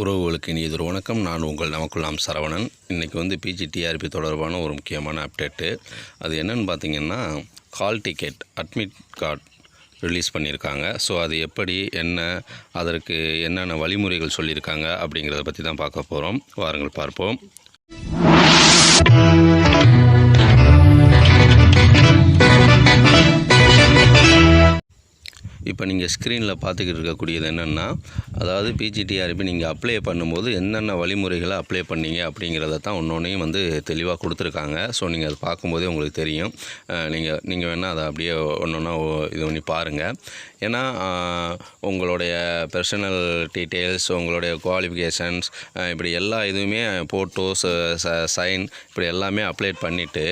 உறவுகளுக்கு இனியதொரு வணக்கம். நான் உங்கள் நமக்குள்ளாம் சரவணன். இன்றைக்கி வந்து பிஜிடிஆர்பி தொடர்பான ஒரு முக்கியமான அப்டேட்டு அது என்னன்னு பார்த்தீங்கன்னா hall ticket admit card release பண்ணியிருக்காங்க ஸோ அது எப்படி என்ன அதற்கு என்னென்ன வழிமுறைகள் சொல்லியிருக்காங்க அப்படிங்கிறத பற்றி தான் பார்க்க போகிறோம் வாருங்கள் பார்ப்போம். இப்போ நீங்கள் ஸ்க்ரீனில் பார்த்துக்கிட்டு இருக்கக்கூடியது என்னென்னா அதாவது பிஜிடிஆர்பி நீங்கள் அப்ளை பண்ணும்போது என்னென்ன வழிமுறைகளை அப்ளை பண்ணீங்க அப்படிங்கிறத தான் ஒன்றொன்றையும் வந்து தெளிவாக கொடுத்துருக்காங்க. ஸோ நீங்கள் அதை பார்க்கும்போதே உங்களுக்கு தெரியும். நீங்கள் நீங்கள் வேணால் அதை அப்படியே ஒன்று ஒன்றா இது பண்ணி பாருங்கள் ஏன்னா உங்களுடைய பர்சனல் டீட்டெயில்ஸ் உங்களுடைய குவாலிஃபிகேஷன்ஸ் இப்படி எல்லா இதுவுமே ஃபோட்டோஸ் சைன் இப்படி எல்லாமே அப்ளேட் பண்ணிவிட்டு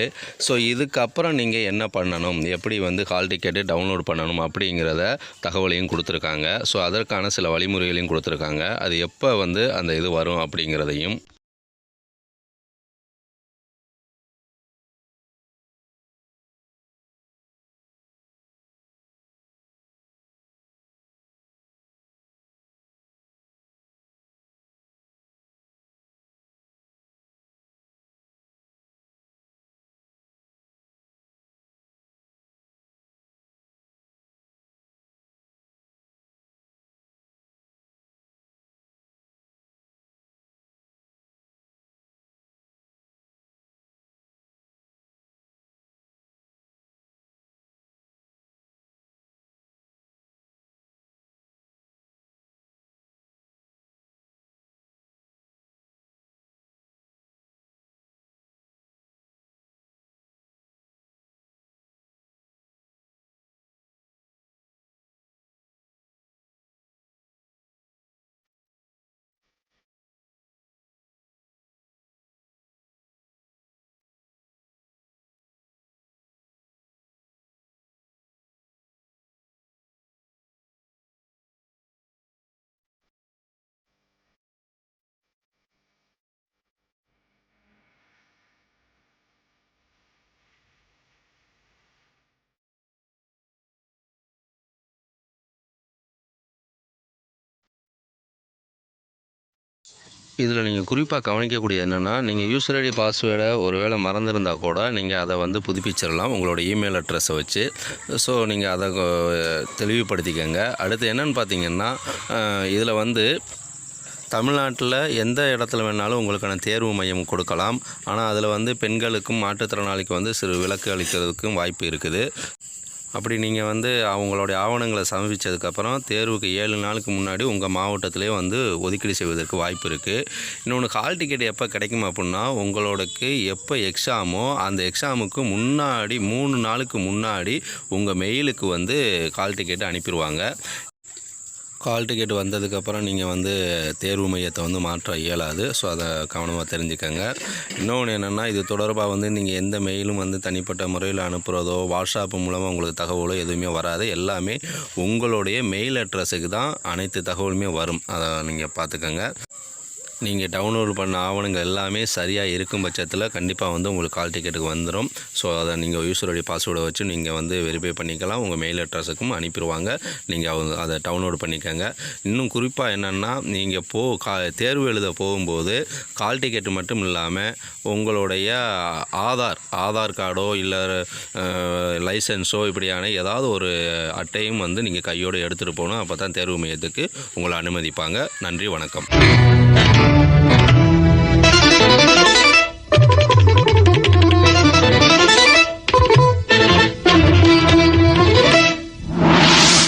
ஸோ இதுக்கப்புறம் நீங்கள் என்ன பண்ணணும்? எப்படி வந்து ஹால் டிக்கெட்டு டவுன்லோட் பண்ணணும் அப்படிங்கிறத தகவலையும் கொடுத்துருக்காங்க. ஸோ அதற்கான சில வழிமுறைகளையும் கொடுத்துருக்காங்க. அது எப்போ வந்து அந்த இது வரும் அப்படிங்கிறதையும் இதில் நீங்கள் குறிப்பாக கவனிக்கக்கூடிய என்னென்னா நீங்கள் யூசர் ஐடி பாஸ்வேர்டை ஒருவேளை மறந்துருந்தால் கூட நீங்கள் அதை வந்து புதுப்பிச்சிடலாம் உங்களோட இமெயில் அட்ரஸை வச்சு. ஸோ நீங்கள் அதை கொ- தெளிவுபடுத்திக்கங்க. அடுத்து என்னன்னு பார்த்தீங்கன்னா இதில் வந்து தமிழ்நாட்டில் எந்த இடத்துல வேணாலும் உங்களுக்கான தேர்வு மையம் கொடுக்கலாம். ஆனால் அதில் வந்து பெண்களுக்கும் மாற்றுத்திறனாளிக்கு வந்து சிறு விலக்கு அளிக்கிறதுக்கும் வாய்ப்பு இருக்குது. அப்படி நீங்கள் வந்து அவங்களுடைய ஆவணங்களை சமர்ப்பித்ததுக்கப்புறம் தேர்வுக்கு ஏழு நாளுக்கு முன்னாடி உங்கள் மாவட்டத்திலே வந்து ஒதுக்கீடு செய்வதற்கு வாய்ப்பு இருக்குது இன்னொன்று ஹால் டிக்கெட் எப்போ கிடைக்கும் அப்படின்னா உங்களோடக்கு எப்போ எக்ஸாமோ அந்த எக்ஸாமுக்கு முன்னாடி மூணு நாளுக்கு முன்னாடி உங்கள் மெயிலுக்கு வந்து ஹால் டிக்கெட் அனுப்பிடுவாங்க கால் டிக்கெட் வந்ததுக்கப்புறம் நீங்கள் வந்து தேர்வு மையத்தை வந்து மாற்ற இயலாது. ஸோ அதை கவனமாக தெரிஞ்சுக்கோங்க. இன்னொன்று என்னென்னா இது தொடர்பாக வந்து நீங்கள் எந்த மெயிலும் வந்து தனிப்பட்ட முறையில் அனுப்புகிறதோ வாட்ஸ்அப் மூலமாக உங்களுக்கு தகவலோ எதுவுமே வராது. எல்லாமே உங்களுடைய மெயில் அட்ரஸுக்கு தான் அனைத்து தகவலுமே வரும். அதை நீங்கள் பார்த்துக்கோங்க. நீங்கள் டவுன்லோட் பண்ண ஆவணங்கள் எல்லாமே சரியாக இருக்கும் பட்சத்தில் கண்டிப்பாக வந்து உங்களுக்கு கால் டிக்கெட்டுக்கு வந்துடும் ஸோ அதை நீங்கள் யூஸருடைய பாஸ்வேர்டை வச்சு நீங்கள் வந்து வெரிஃபை பண்ணிக்கலாம். உங்கள் மெயில் அட்ரஸுக்கும் அனுப்பிடுவாங்க நீங்கள் அவங்க அதை டவுன்லோட் பண்ணிக்கோங்க. இன்னும் குறிப்பாக என்னென்னா நீங்கள் போ கா தேர்வு எழுத போகும்போது கால் டிக்கெட்டு மட்டும் இல்லாமல் உங்களுடைய ஆதார் ஆதார் கார்டோ இல்லை லைசன்ஸோ இப்படியான ஏதாவது ஒரு அட்டையும் வந்து நீங்கள் கையோடு எடுத்துகிட்டு போகணும் அப்போ தான் தேர்வு மையத்துக்கு உங்களை அனுமதிப்பாங்க. நன்றி வணக்கம்.